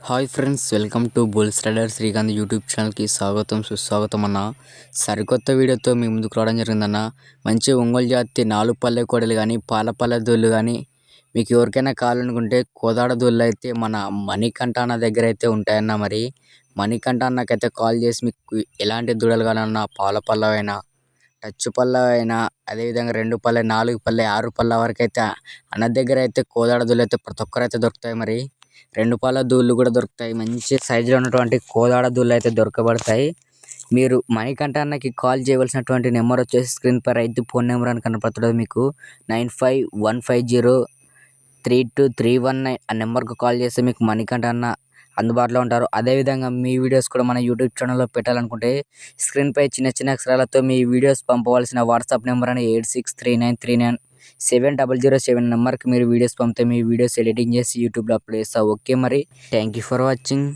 Hi friends welcome to బుల్ స్టడర్ Srikanth YouTube ఛానల్కి స్వాగతం సుస్వాగతం అన్న. సరికొత్త వీడియోతో మీ ముందుకు రావడం జరిగిందన్న. మంచి ఒంగోలు జాతి నాలుగు పల్లె కోడలు కానీ పాలపల్లె దొల్లు దూళ్ళు కానీ మీకు ఎవరికైనా కావాలనుకుంటే కోదాడ దూళ్ళు అయితే మన మణికంఠ అన్న దగ్గర అయితే ఉంటాయన్న మరి. మణికంఠ అన్నకైతే కాల్ చేసి మీకు ఎలాంటి దూడలు కావాలన్నా పాల పల్లవైనా టచ్ పల్లవైనా అదేవిధంగా రెండు పల్లె నాలుగు పల్లె ఆరు పళ్ళ వరకు అయితే అన్న దగ్గర అయితే కోదాడ దొల్లు అయితే ప్రతి ఒక్కరైతే దొరుకుతాయి మరి. రెండు పాల దూళ్ళు కూడా దొరుకుతాయి. మంచి సైజులో ఉన్నటువంటి కోదాడ దూళ్ళు అయితే దొరకబడతాయి. మీరు మణికంఠ అన్నకి కాల్ చేయవలసినటువంటి నెంబర్ వచ్చేసి స్క్రీన్ పై రైతు ఫోన్ నెంబర్ అని కనపడుతుంది మీకు. Nine five one five zero three two three one nine ఆ నెంబర్కి కాల్ చేస్తే మీకు మణికంఠ అన్న అందుబాటులో ఉంటారు. అదేవిధంగా మీ వీడియోస్ కూడా మన యూట్యూబ్ ఛానల్లో పెట్టాలనుకుంటే స్క్రీన్పై చిన్న చిన్న అక్షరాలతో మీ వీడియోస్ పంపవలసిన వాట్సాప్ నెంబర్ అని eight six three nine three nine seven double zero seven నెంబర్కి మీరు వీడియోస్ పంపితే మీ వీడియోస్ ఎడిటింగ్ చేసి యూట్యూబ్లో అప్లోడ్ చేస్తా. ఓకే మరి? Thank you for watching